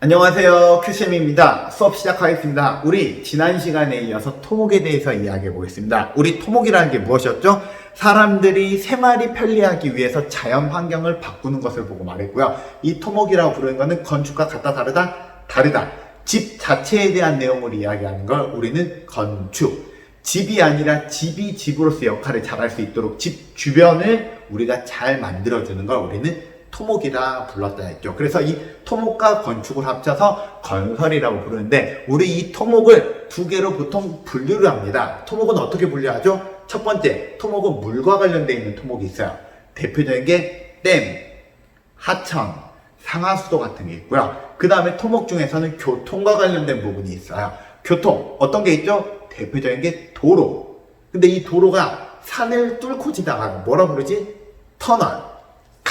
안녕하세요. 큐쌤입니다. 수업 시작하겠습니다. 우리 지난 시간에 이어서 토목에 대해서 이야기해 보겠습니다. 우리 토목이라는 게 무엇이었죠? 사람들이 생활이 편리하기 위해서 자연 환경을 바꾸는 것을 보고 말했고요. 이 토목이라고 부르는 것은 건축과 같다 다르다 다르다. 집 자체에 대한 내용을 이야기하는 걸 우리는 건축. 집이 아니라 집이 집으로서 역할을 잘 할 수 있도록 집 주변을 우리가 잘 만들어주는 걸 우리는 토목이라 불렀다 했죠. 그래서 이 토목과 건축을 합쳐서 건설이라고 부르는데 우리 이 토목을 두 개로 보통 분류를 합니다. 토목은 어떻게 분류하죠? 첫 번째, 토목은 물과 관련되어 있는 토목이 있어요. 대표적인 게 댐, 하천, 상하수도 같은 게 있고요. 그 다음에 토목 중에서는 교통과 관련된 부분이 있어요. 교통, 어떤 게 있죠? 대표적인 게 도로. 근데 이 도로가 산을 뚫고 지나가는 뭐라 부르지? 터널.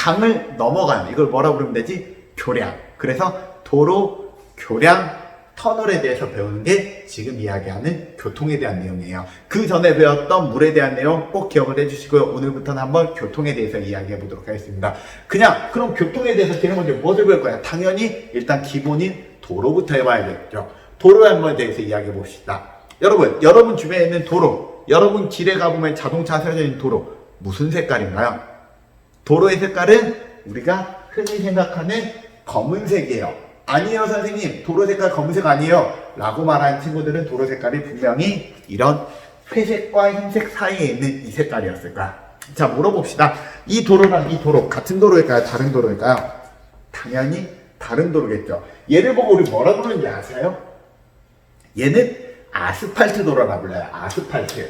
강을 넘어가는 이걸 뭐라 부르면 되지? 교량. 그래서 도로, 교량, 터널에 대해서 배우는 게 지금 이야기하는 교통에 대한 내용이에요. 그 전에 배웠던 물에 대한 내용 꼭 기억을 해주시고요. 오늘부터는 한번 교통에 대해서 이야기해 보도록 하겠습니다. 그냥 그럼 교통에 대해서 제일 먼저 무엇을 배울 거야? 당연히 일단 기본인 도로부터 해봐야겠죠. 도로에 대해서 이야기해 봅시다. 여러분, 여러분 주변에 있는 도로, 여러분 길에 가보면 자동차 세워져 있는 도로 무슨 색깔인가요? 도로의 색깔은 우리가 흔히 생각하는 검은색이에요. 아니에요, 선생님. 도로 색깔 검은색 아니에요. 라고 말하는 친구들은 도로 색깔이 분명히 이런 회색과 흰색 사이에 있는 이 색깔이었을 거야. 자, 물어봅시다. 이 도로랑 이 도로, 같은 도로일까요? 다른 도로일까요? 당연히 다른 도로겠죠. 얘를 보고 우리 뭐라 부르는지 아세요? 얘는 아스팔트 도로라 불러요. 아스팔트.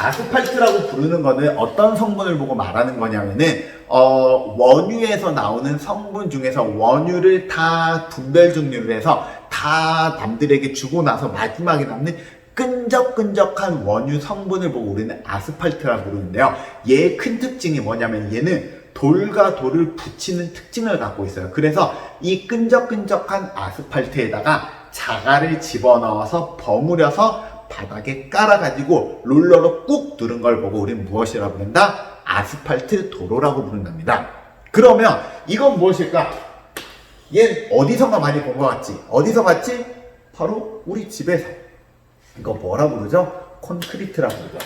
아스팔트라고 부르는 거는 어떤 성분을 보고 말하는 거냐면은 어, 원유에서 나오는 성분 중에서 원유를 다 분별 증류를 해서 다 남들에게 주고 나서 마지막에 남는 끈적끈적한 원유 성분을 보고 우리는 아스팔트라고 부르는데요. 얘의 큰 특징이 뭐냐면 얘는 돌과 돌을 붙이는 특징을 갖고 있어요. 그래서 이 끈적끈적한 아스팔트에다가 자갈을 집어넣어서 버무려서 바닥에 깔아가지고 롤러로 꾹 누른 걸 보고 우리는 무엇이라고 부른다? 아스팔트 도로라고 부른답니다. 그러면 이건 무엇일까? 얘 어디선가 많이 본 것 같지? 어디서 봤지? 바로 우리 집에서. 이거 뭐라 부르죠? 콘크리트라고 부르죠.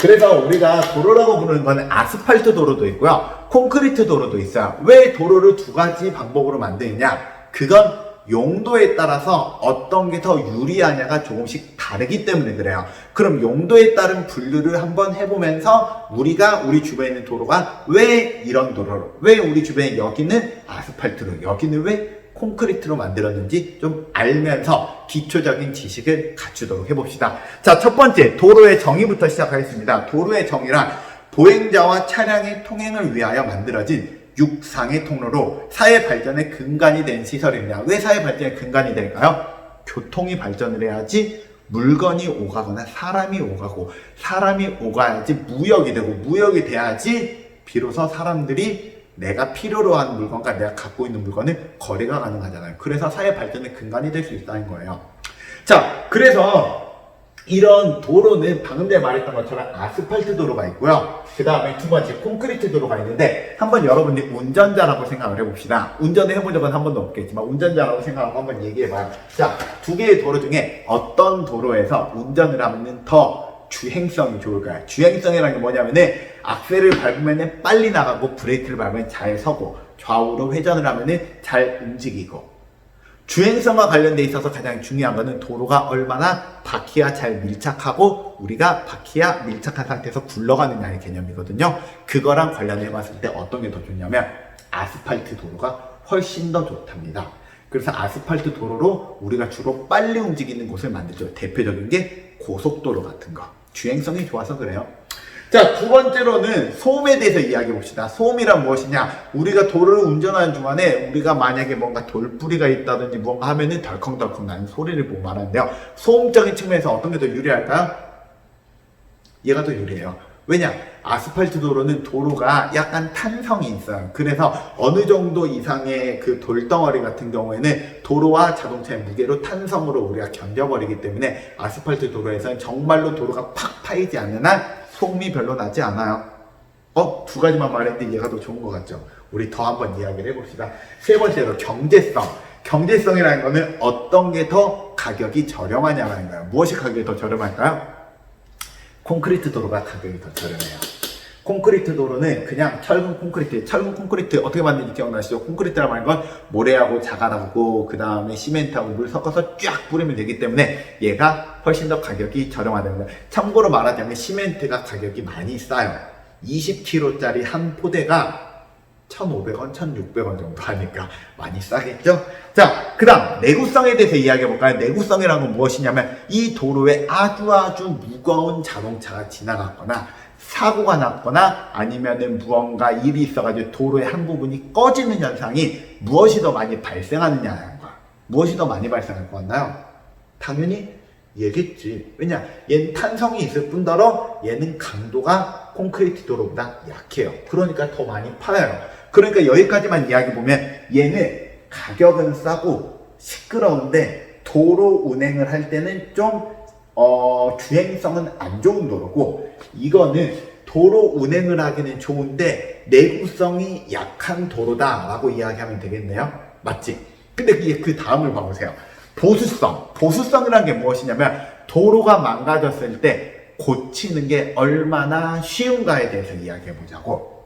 그래서 우리가 도로라고 부르는 거는 아스팔트 도로도 있고요. 콘크리트 도로도 있어요. 왜 도로를 두 가지 방법으로 만드느냐? 그건 용도에 따라서 어떤 게 더 유리하냐가 조금씩 다르기 때문에 그래요. 그럼 용도에 따른 분류를 한번 해보면서 우리가 우리 주변에 있는 도로가 왜 이런 도로로, 왜 우리 주변에 여기는 아스팔트로, 여기는 왜 콘크리트로 만들었는지 좀 알면서 기초적인 지식을 갖추도록 해봅시다. 자, 첫 번째, 도로의 정의부터 시작하겠습니다. 도로의 정의란 보행자와 차량의 통행을 위하여 만들어진 육상의 통로로 사회 발전의 근간이 된 시설입니다. 왜 사회 발전의 근간이 될까요? 교통이 발전을 해야지 물건이 오가거나 사람이 오가고 사람이 오가야지 무역이 되고 무역이 돼야지 비로소 사람들이 내가 필요로 하는 물건과 내가 갖고 있는 물건을 거래가 가능하잖아요. 그래서 사회 발전의 근간이 될 수 있다는 거예요. 자, 그래서 이런 도로는 방금 전에 말했던 것처럼 아스팔트 도로가 있고요. 그 다음에 두 번째 콘크리트 도로가 있는데 한번 여러분들이 운전자라고 생각을 해봅시다. 운전을 해본 적은 한 번도 없겠지만 운전자라고 생각하고 한번 얘기해봐요. 자, 두 개의 도로 중에 어떤 도로에서 운전을 하면 더 주행성이 좋을까요? 주행성이라는 게 뭐냐면은 악셀을 밟으면 빨리 나가고 브레이크를 밟으면 잘 서고 좌우로 회전을 하면 잘 움직이고 주행성과 관련돼 있어서 가장 중요한 것은 도로가 얼마나 바퀴와 잘 밀착하고 우리가 바퀴와 밀착한 상태에서 굴러가느냐의 개념이거든요. 그거랑 관련해 봤을 때 어떤 게 더 좋냐면 아스팔트 도로가 훨씬 더 좋답니다. 그래서 아스팔트 도로로 우리가 주로 빨리 움직이는 곳을 만들죠. 대표적인 게 고속도로 같은 거. 주행성이 좋아서 그래요. 자, 두 번째로는 소음에 대해서 이야기해 봅시다. 소음이란 무엇이냐? 우리가 도로를 운전하는 중간에 우리가 만약에 뭔가 돌뿌리가 있다든지 뭔가 하면은 덜컹덜컹 나는 소리를 보고 말하는데요. 소음적인 측면에서 어떤 게 더 유리할까요? 얘가 더 유리해요. 왜냐? 아스팔트 도로는 도로가 약간 탄성이 있어요. 그래서 어느 정도 이상의 그 돌덩어리 같은 경우에는 도로와 자동차의 무게로 탄성으로 우리가 견뎌버리기 때문에 아스팔트 도로에서는 정말로 도로가 팍 파이지 않는 한 소음이 별로 나지 않아요. 어, 두 가지만 말했는데 얘가 더 좋은 것 같죠? 우리 더 한번 이야기를 해봅시다. 세 번째로 경제성. 경제성이라는 거는 어떤 게 더 가격이 저렴하냐라는 거예요. 무엇이 가격이 더 저렴할까요? 콘크리트 도로가 가격이 더 저렴해요. 콘크리트 도로는 그냥 철근 콘크리트, 철근 콘크리트 어떻게 만드는지 기억나시죠? 콘크리트라고 하는 건 모래하고 자갈하고 그 다음에 시멘트하고 물 섞어서 쫙 뿌리면 되기 때문에 얘가 훨씬 더 가격이 거예요. 참고로 말하자면 시멘트가 가격이 많이 싸요. 20kg짜리 한 포대가 1,500원, 1,600원 정도 하니까 많이 싸겠죠? 자, 그 다음, 내구성에 대해서 이야기해볼까요? 내구성이라는 건 무엇이냐면, 이 도로에 아주 아주 무거운 자동차가 지나갔거나, 사고가 났거나, 아니면은 무언가 일이 있어가지고 도로의 한 부분이 꺼지는 현상이 무엇이 더 많이 발생하느냐는 거야. 무엇이 더 많이 발생할 것 같나요? 당연히 얘겠지. 왜냐, 얘는 탄성이 있을 뿐더러 얘는 강도가 콘크리트 도로보다 약해요. 그러니까 더 많이 팔아요. 그러니까 여기까지만 이야기 보면 얘는 가격은 싸고 시끄러운데 도로 운행을 할 때는 좀 어, 주행성은 안 좋은 도로고 이거는 도로 운행을 하기는 좋은데 내구성이 약한 도로다라고 이야기하면 되겠네요. 맞지? 근데 그, 그 다음을 봐보세요. 보수성. 보수성이라는 게 무엇이냐면 도로가 망가졌을 때 고치는 게 얼마나 쉬운가에 대해서 이야기해 보자고.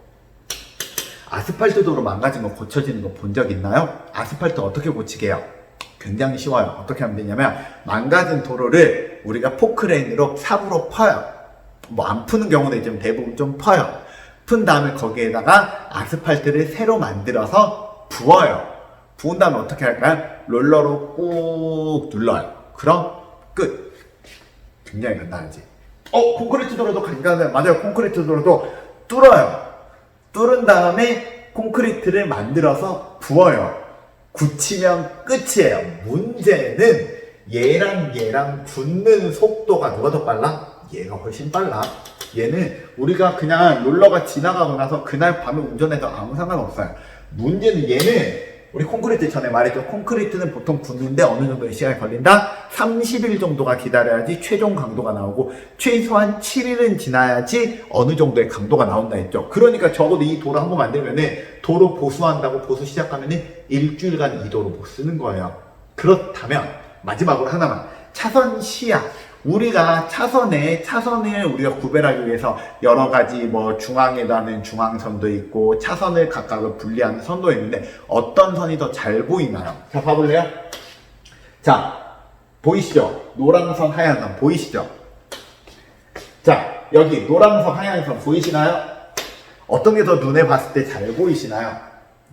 아스팔트 도로 망가진 거 고쳐지는 거 본 적 있나요? 아스팔트 어떻게 고치게요? 굉장히 쉬워요. 어떻게 하면 되냐면 망가진 도로를 우리가 포크레인으로 삽으로 퍼요. 뭐 안 푸는 경우도 있지만 대부분 좀 퍼요. 푼 다음에 거기에다가 아스팔트를 새로 만들어서 부어요. 부은 다음에 어떻게 할까요? 롤러로 꾹 눌러요. 그럼 끝. 굉장히 간단하지. 어, 콘크리트 도로도 간단해요. 맞아요. 콘크리트 도로도 뚫어요. 뚫은 다음에 콘크리트를 만들어서 부어요. 굳히면 끝이에요. 문제는 얘랑 얘랑 붙는 속도가 누가 더 빨라? 얘가 훨씬 빨라. 얘는 우리가 그냥 롤러가 지나가고 나서 그날 밤에 운전해도 아무 상관없어요. 문제는 얘는 우리 콘크리트 전에 말했죠. 콘크리트는 보통 붙는데 어느 정도의 시간이 걸린다? 30일 정도가 기다려야지 최종 강도가 나오고 최소한 7일은 지나야지 어느 정도의 강도가 나온다 했죠. 그러니까 적어도 이 도로 한 번 만들면은 도로 보수한다고 보수 시작하면은 일주일간 이 도로 못 쓰는 거예요. 그렇다면 마지막으로 하나만 차선 시야 우리가 차선에 차선을 우리가 구별하기 위해서 여러 가지 뭐 중앙에 다는 중앙선도 있고 차선을 각각을 분리하는 선도 있는데 어떤 선이 더 잘 보이나요? 자 봐볼래요? 자 보이시죠? 노란선 하얀선 보이시죠? 자 여기 노란선 하얀선 보이시나요? 어떤 게 더 눈에 봤을 때 잘 보이시나요?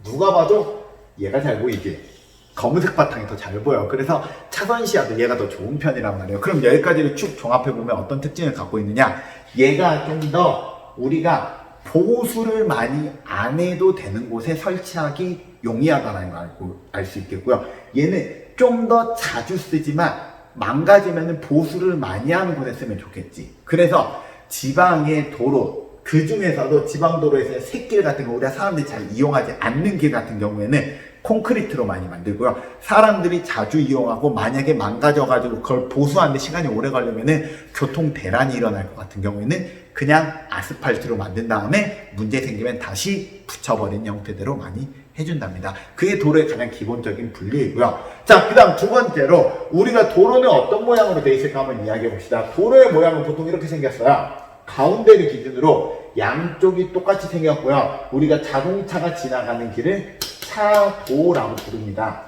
누가 봐도 얘가 잘 보이지. 검은색 바탕이 더 잘 보여. 그래서 차선 시야도 얘가 더 좋은 편이란 말이에요. 그럼 여기까지를 쭉 종합해 보면 어떤 특징을 갖고 있느냐? 얘가 좀 더 우리가 보수를 많이 안 해도 되는 곳에 설치하기 용이하다는 걸 알고 알 수 있겠고요. 얘는 좀 더 자주 쓰지만 망가지면 보수를 많이 하는 곳에 쓰면 좋겠지. 그래서 지방의 도로 그 중에서도 지방 도로에서 새길 같은 거 우리가 사람들이 잘 이용하지 않는 길 같은 경우에는 콘크리트로 많이 만들고요. 사람들이 자주 이용하고 만약에 망가져가지고 그걸 보수하는데 시간이 오래 걸리면은 교통 대란이 일어날 것 같은 경우에는 그냥 아스팔트로 만든 다음에 문제 생기면 다시 붙여버린 형태대로 많이 해준답니다. 그게 도로의 가장 기본적인 분류이고요. 자, 그 다음 두 번째로 우리가 도로는 어떤 모양으로 되어 있을까 한번 이야기해 봅시다. 도로의 모양은 보통 이렇게 생겼어요. 가운데를 기준으로 양쪽이 똑같이 생겼고요. 우리가 자동차가 지나가는 길을 차도라고 부릅니다.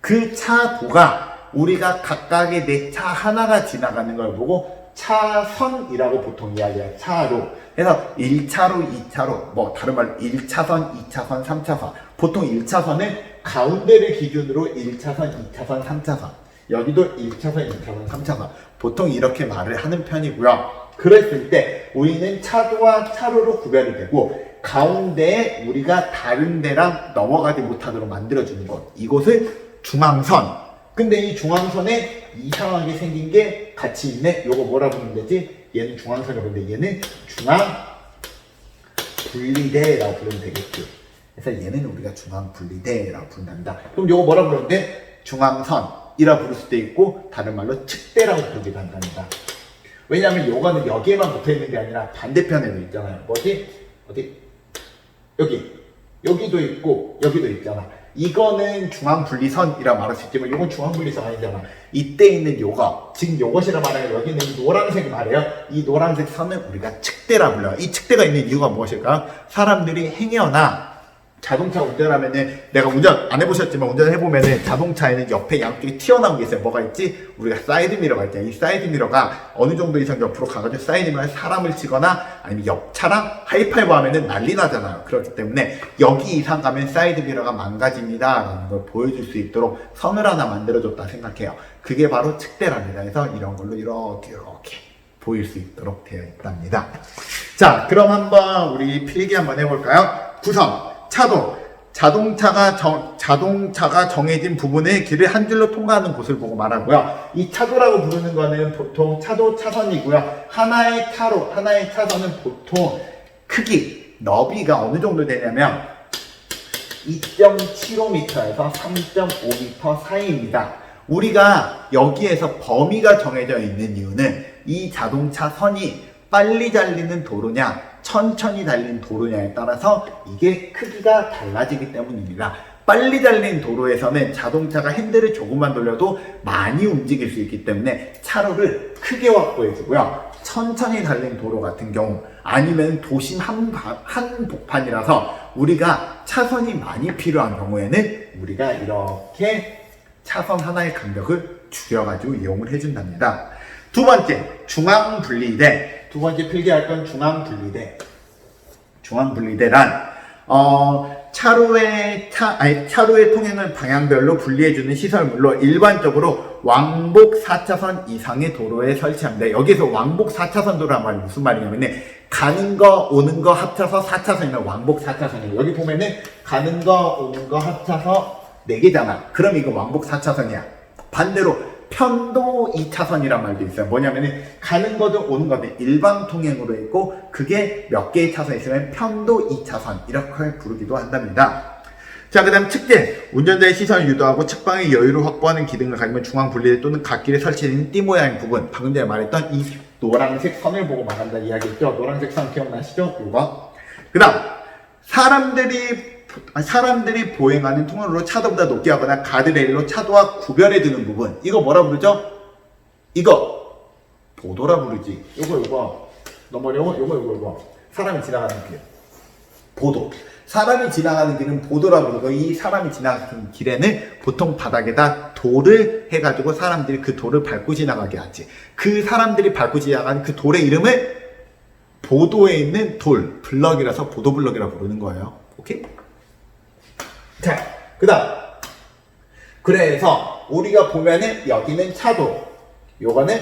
그 차도가 우리가 각각의 내 차 하나가 지나가는 걸 보고 차선이라고 보통 이야기해요. 차로. 그래서 1차로, 2차로, 뭐 다른 말로 1차선, 2차선, 3차선. 보통 1차선은 가운데를 기준으로 1차선, 2차선, 3차선. 여기도 1차선, 2차선, 3차선. 보통 이렇게 말을 하는 편이고요. 그랬을 때 우리는 차도와 차로로 구별이 되고 가운데에 우리가 다른 데랑 넘어가지 못하도록 만들어주는 것. 이곳을 중앙선. 근데 이 중앙선에 이상하게 생긴 게 같이 있네? 요거 뭐라 부르면 되지? 얘는 중앙선이라고 부르는데 얘는 중앙 분리대라고 부르면 되겠죠. 그래서 얘는 우리가 중앙 분리대라고 부른답니다. 그럼 요거 뭐라 부르면 돼? 중앙선이라 부를 수도 있고 다른 말로 측대라고 부르기도 한답니다. 왜냐하면 요거는 여기에만 붙어 있는 게 아니라 반대편에도 있잖아요. 뭐지? 어디? 여기. 여기도 있고, 여기도 있잖아. 이거는 중앙분리선이라 말할 수 있지만, 이건 중앙분리선 아니잖아. 이때 있는 요거, 지금 요것이라 말하면 여기는 노란색 말이에요. 이 노란색 선은 우리가 측대라 불러요. 이 측대가 있는 이유가 무엇일까요? 사람들이 행여나 자동차 운전하면은 내가 운전 안 해보셨지만 운전해보면은 자동차에는 옆에 양쪽에 튀어나온 게 있어요. 뭐가 있지? 우리가 사이드 미러가 있잖아요. 이 사이드 미러가 어느 정도 이상 옆으로 가가지고 사이드 미러에 사람을 치거나 아니면 옆 차랑 하이파이브 하면은 난리 나잖아요. 그렇기 때문에 여기 이상 가면 사이드 미러가 망가집니다. 라는 걸 보여줄 수 있도록 선을 하나 만들어줬다 생각해요. 그게 바로 측대랍니다. 그래서 이런 걸로 이렇게 이렇게 보일 수 있도록 되어 있답니다. 자, 그럼 한번 우리 필기 한번 해볼까요? 구성, 차도. 자동차가 정, 자동차가 정해진 부분의 길을 한 줄로 통과하는 곳을 보고 말하고요. 이 차도라고 부르는 거는 보통 차도 차선이고요. 하나의 차로, 하나의 차선은 보통 크기, 너비가 어느 정도 되냐면 2.75m에서 3.5m 사이입니다. 우리가 여기에서 범위가 정해져 있는 이유는 이 자동차 선이 빨리 달리는 도로냐, 천천히 달리는 도로냐에 따라서 이게 크기가 달라지기 때문입니다. 빨리 달리는 도로에서는 자동차가 핸들을 조금만 돌려도 많이 움직일 수 있기 때문에 차로를 크게 확보해주고요. 천천히 달리는 도로 같은 경우 아니면 도심 한, 한복판이라서 우리가 차선이 많이 필요한 경우에는 우리가 이렇게 차선 하나의 간격을 줄여가지고 이용을 해준답니다. 두 번째, 중앙 분리대. 두 번째 필기할 건 중앙분리대. 중앙분리대란, 어, 차로의, 차, 아니, 차로의 통행을 방향별로 분리해주는 시설물로 일반적으로 왕복 4차선 이상의 도로에 설치합니다. 여기서 왕복 4차선 도로란 말이 무슨 말이냐면은, 가는 거, 오는 거 합쳐서 4차선이면 왕복 4차선이에요. 여기 보면은, 가는 거, 오는 거 합쳐서 4개잖아. 그럼 이거 왕복 4차선이야. 반대로 편도 2차선이란 말도 있어요. 뭐냐면은 가는 거든 오는 거든 일반 통행으로 있고 그게 몇 개의 차선이 있으면 편도 2차선 이렇게 부르기도 한답니다. 자, 그 다음 측대. 운전자의 시선을 유도하고 측방의 여유를 확보하는 기능을 가지면 중앙 분리대 또는 갓길에 설치되는 띠 모양의 부분. 방금 전에 말했던 이 노란색 선을 보고 말한다는 이야기였죠. 노란색 선 기억나시죠? 이거. 그 다음, 사람들이 사람들이 보행하는 통로로 차도보다 높게 하거나 가드레일로 차도와 구별해 두는 부분. 이거 뭐라 부르죠? 이거 보도라 부르지. 이거 너무 어려워? 이거 이거 이거 사람이 지나가는 길. 보도. 사람이 지나가는 길은 보도라 부르고 이 사람이 지나가는 길에는 보통 바닥에다 돌을 해가지고 사람들이 그 돌을 밟고 지나가게 하지. 그 사람들이 밟고 지나가는 그 돌의 이름을 보도에 있는 돌, 블럭이라서 보도 블럭이라 부르는 거예요. 오케이? 자, 그 다음. 그래서 우리가 보면은 여기는 차도, 요거는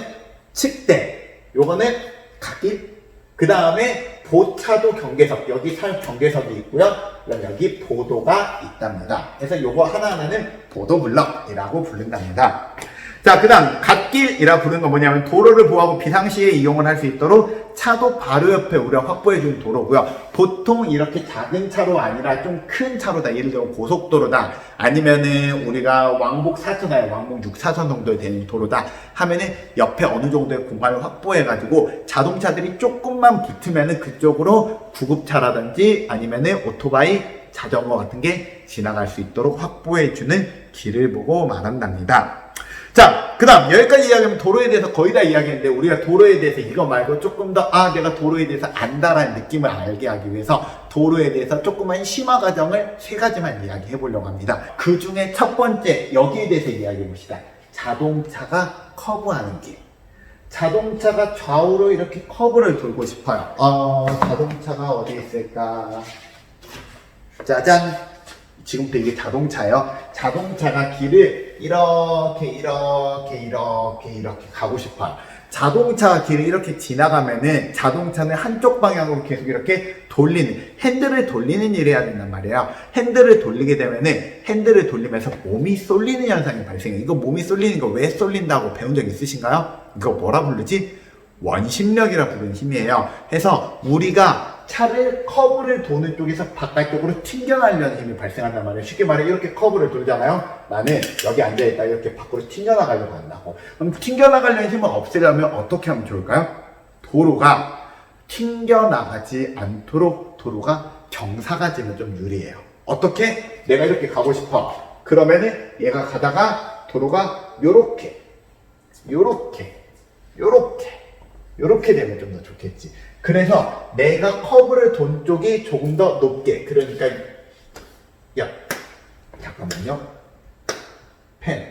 측대, 요거는 갓길, 그 다음에 보차도 경계석, 여기 살 경계석이 있고요. 그럼 여기 보도가 있답니다. 그래서 요거 하나하나는 보도블럭이라고 부른답니다. 자, 그 다음, 갓길이라 부르는 건 뭐냐면 도로를 보호하고 비상시에 이용을 할 수 있도록 차도 바로 옆에 우리가 확보해주는 도로고요. 보통 이렇게 작은 차로 아니라 좀 큰 차로다. 예를 들어 고속도로다. 아니면은 우리가 왕복 4차선, 왕복 6차선 정도 되는 도로다. 하면은 옆에 어느 정도의 공간을 확보해가지고 자동차들이 조금만 붙으면은 그쪽으로 구급차라든지 아니면은 오토바이, 자전거 같은 게 지나갈 수 있도록 확보해주는 길을 보고 말한답니다. 자, 그 다음, 여기까지 이야기하면 도로에 대해서 거의 다 이야기했는데, 우리가 도로에 대해서 이거 말고 조금 더, 아, 내가 도로에 대해서 안다라는 느낌을 알게 하기 위해서 도로에 대해서 조그만 심화 과정을 세 가지만 이야기해 보려고 합니다. 그 중에 첫 번째, 여기에 대해서 이야기해 봅시다. 자동차가 커브하는 길. 자동차가 좌우로 이렇게 커브를 돌고 싶어요. 어, 자동차가 어디 있을까? 짜잔! 지금부터 이게 자동차예요. 자동차가 길을 이렇게 이렇게 이렇게 이렇게 가고 싶어요. 자동차 길을 이렇게 지나가면은 자동차는 한쪽 방향으로 계속 이렇게 돌리는 핸들을 돌리는 일을 해야 된단 말이에요. 핸들을 돌리게 되면은 핸들을 돌리면서 몸이 쏠리는 현상이 발생해요. 이거 몸이 쏠리는 거 왜 쏠린다고 배운 적 있으신가요? 이거 뭐라 부르지? 원심력이라 부르는 힘이에요. 해서 우리가 차를 커브를 도는 쪽에서 바깥쪽으로 튕겨나려는 힘이 발생한단 말이에요. 쉽게 말해 이렇게 커브를 돌잖아요. 나는 여기 앉아있다 이렇게 밖으로 튕겨나가려고 한다고. 그럼 튕겨나가려는 힘을 없애려면 어떻게 하면 좋을까요? 도로가 튕겨나가지 않도록 도로가 경사가 지면 좀 유리해요. 어떻게? 내가 이렇게 가고 싶어. 그러면은 얘가 가다가 도로가 요렇게, 요렇게, 요렇게, 요렇게 되면 좀 더 좋겠지. 그래서 내가 커브를 돈 쪽이 조금 더 높게. 그러니까, 야, 잠깐만요. 펜.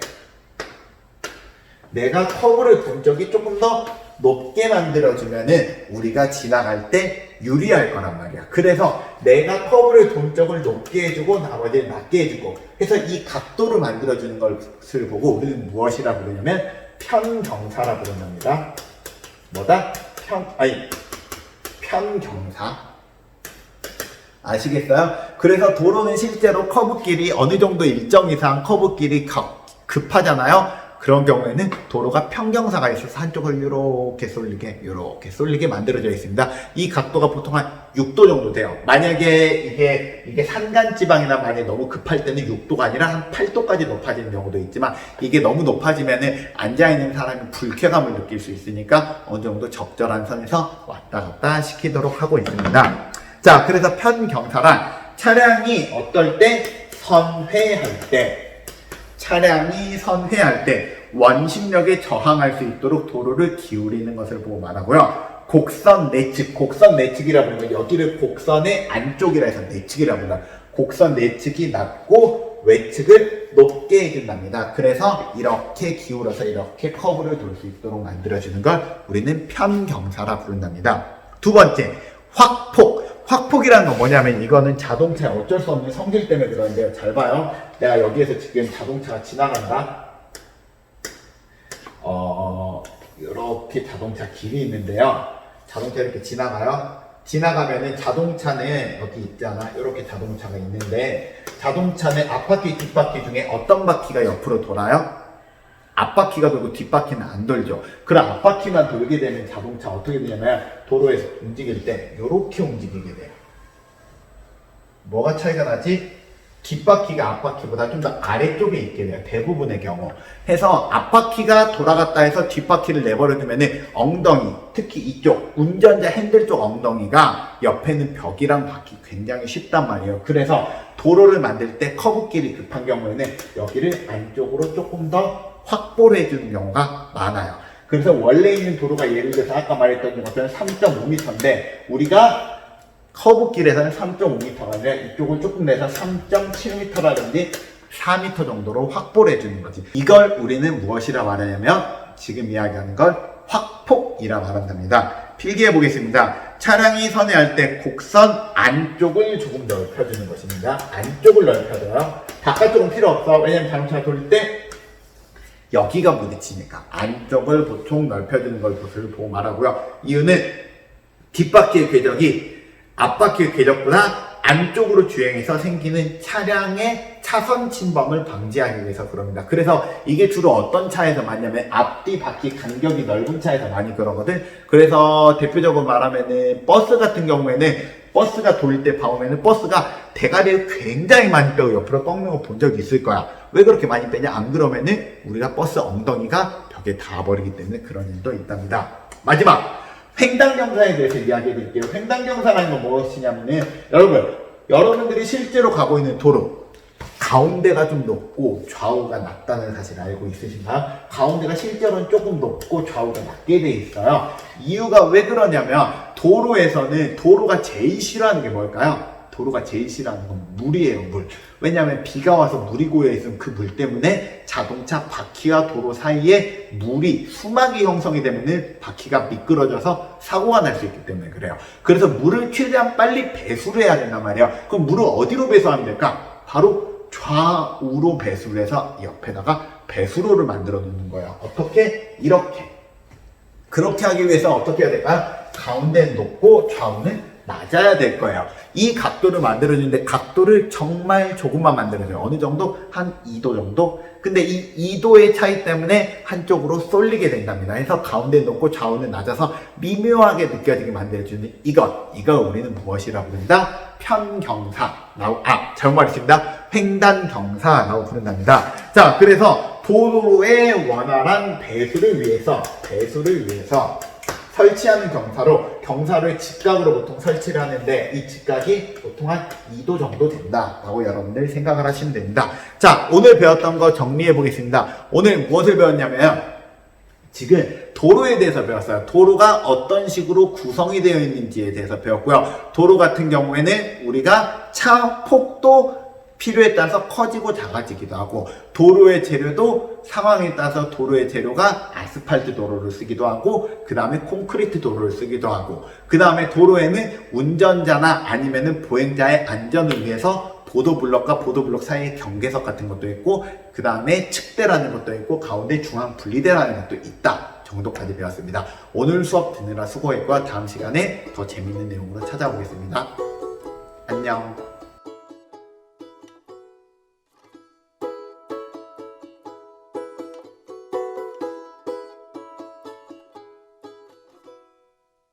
내가 커브를 돈 쪽이 조금 더 높게 만들어주면은 우리가 지나갈 때 유리할 거란 말이야. 그래서 내가 커브를 돈 쪽을 높게 해주고 나머지는 낮게 해주고 그래서 이 각도를 만들어주는 것을 보고 우리는 무엇이라 부르냐면 편경사라 부른답니다. 뭐다? 편, 아니, 편경사. 아시겠어요? 그래서 도로는 실제로 커브 길이 어느 정도 일정 이상 커브 길이 급- 급하잖아요. 그런 경우에는 도로가 평경사가 있어서 한쪽을 이렇게 쏠리게 이렇게 쏠리게 만들어져 있습니다. 이 각도가 보통 한 6도 정도 돼요. 만약에 이게 이게 산간 지방이나 만약에 너무 급할 때는 6도가 아니라 한 8도까지 높아지는 경우도 있지만 이게 너무 높아지면은 앉아 있는 사람이 불쾌감을 느낄 수 있으니까 어느 정도 적절한 선에서 왔다 갔다 시키도록 하고 있습니다. 자, 그래서 편경사란 차량이 어떨 때 선회할 때 차량이 선회할 때 원심력에 저항할 수 있도록 도로를 기울이는 것을 보고 말하고요. 곡선 내측, 곡선 내측이라 부르면 여기를 곡선의 안쪽이라 해서 내측이라 부른다. 곡선 내측이 낮고 외측을 높게 해준답니다. 그래서 이렇게 기울어서 이렇게 커브를 돌 수 있도록 만들어주는 걸 우리는 편경사라 부른답니다. 두 번째, 확폭. 확폭이라는 건 뭐냐면 이거는 자동차의 어쩔 수 없는 성질 때문에 그러는데요. 잘 봐요. 내가 여기에서 지금 자동차가 지나간다. 어, 이렇게 자동차 길이 있는데요. 자동차 이렇게 지나가요. 지나가면은 자동차는 여기 있잖아. 이렇게 자동차가 있는데 자동차는 앞바퀴, 뒷바퀴 중에 어떤 바퀴가 옆으로 돌아요? 앞바퀴가 돌고 뒷바퀴는 안 돌죠. 그럼 앞바퀴만 돌게 되면 자동차 어떻게 되냐면 도로에서 움직일 때 이렇게 움직이게 돼요. 뭐가 차이가 나지? 뒷바퀴가 앞바퀴보다 좀 더 아래쪽에 있게 돼요. 대부분의 경우. 해서 앞바퀴가 돌아갔다 해서 뒷바퀴를 내버려두면 엉덩이, 특히 이쪽, 운전자 핸들 쪽 엉덩이가 옆에 는 벽이랑 바퀴 굉장히 쉽단 말이에요. 그래서 도로를 만들 때 커브길이 급한 경우에는 여기를 안쪽으로 조금 더 확보를 해주는 경우가 많아요. 그래서 원래 있는 도로가 예를 들어서 아까 말했던 것처럼 3.5m인데 우리가 커브길에서는 3.5m가 아니라 이쪽을 조금 내서 3.7m라든지 4m 정도로 확보를 해주는 거지. 이걸 우리는 무엇이라 말하냐면 지금 이야기하는 걸 확폭이라 말한답니다. 필기해 보겠습니다. 차량이 선회할 때 곡선 안쪽을 조금 넓혀주는 것입니다. 안쪽을 넓혀줘요. 바깥쪽은 필요 없어. 왜냐면 자동차가 돌릴 때 여기가 부딪히니까 안쪽을 보통 넓혀주는 걸 것을 보고 말하고요. 이유는 뒷바퀴의 궤적이 앞바퀴의 궤적보다 안쪽으로 주행해서 생기는 차량의 차선 침범을 방지하기 위해서 그럽니다. 그래서 이게 주로 어떤 차에서 많냐면 앞뒤 바퀴 간격이 넓은 차에서 많이 그러거든. 그래서 대표적으로 말하면은 버스 같은 경우에는 버스가 돌때 봐오면은 버스가 대가리를 굉장히 많이 빼고 옆으로 꺾는 거 본 적이 있을 거야. 왜 그렇게 많이 빼냐? 안 그러면은 우리가 버스 엉덩이가 벽에 닿아버리기 때문에 그런 일도 있답니다. 마지막! 횡단경사에 대해서 이야기해 드릴게요. 횡단경사라는 건 무엇이냐면은, 여러분, 여러분들이 실제로 가고 있는 도로, 가운데가 좀 높고 좌우가 낮다는 사실 알고 있으신가요? 가운데가 실제로는 조금 높고 좌우가 낮게 돼 있어요. 이유가 왜 그러냐면, 도로에서는 도로가 제일 싫어하는 게 뭘까요? 도로가 제일 싫어하는 건 물이에요, 물. 왜냐하면 비가 와서 물이 고여 있으면 그 물 때문에 자동차 바퀴와 도로 사이에 물이 수막이 형성이 되면은 바퀴가 미끄러져서 사고가 날 수 있기 때문에 그래요. 그래서 물을 최대한 빨리 배수를 해야 된단 말이에요. 그럼 물을 어디로 배수하면 될까? 바로 좌우로 배수를 해서 옆에다가 배수로를 만들어 놓는 거예요. 어떻게? 이렇게. 그렇게 하기 위해서 어떻게 해야 될까요? 가운데는 높고 좌우는 낮아야 될 거예요. 이 각도를 만들어주는데 각도를 정말 조금만 만들어줘요. 어느 정도? 한 2도 정도? 근데 이 2도의 차이 때문에 한쪽으로 쏠리게 된답니다. 그래서 가운데 높고 좌우는 낮아서 미묘하게 느껴지게 만들어주는 이것. 이걸 우리는 무엇이라고 부른다? 편경사라고, 아, 잘못 말했습니다. 횡단경사라고 부른답니다. 자, 그래서 도로의 원활한 배수를 위해서, 배수를 위해서 설치하는 경사로 경사를 직각으로 보통 설치를 하는데 이 직각이 보통 한 2도 정도 된다라고 여러분들 생각을 하시면 됩니다. 자, 오늘 배웠던 거 정리해 보겠습니다. 오늘 무엇을 배웠냐면 지금 도로에 대해서 배웠어요. 도로가 어떤 식으로 구성이 되어 있는지에 대해서 배웠고요. 도로 같은 경우에는 우리가 차 폭도 필요에 따라서 커지고 작아지기도 하고 도로의 재료도 상황에 따라서 도로의 재료가 아스팔트 도로를 쓰기도 하고 그 다음에 콘크리트 도로를 쓰기도 하고 그 다음에 도로에는 운전자나 아니면은 보행자의 안전을 위해서 보도블럭과 보도블럭 사이의 경계석 같은 것도 있고 그 다음에 측대라는 것도 있고 가운데 중앙 분리대라는 것도 있다 정도까지 배웠습니다. 오늘 수업 듣느라 수고했고요. 다음 시간에 더 재밌는 내용으로 찾아오겠습니다. 안녕.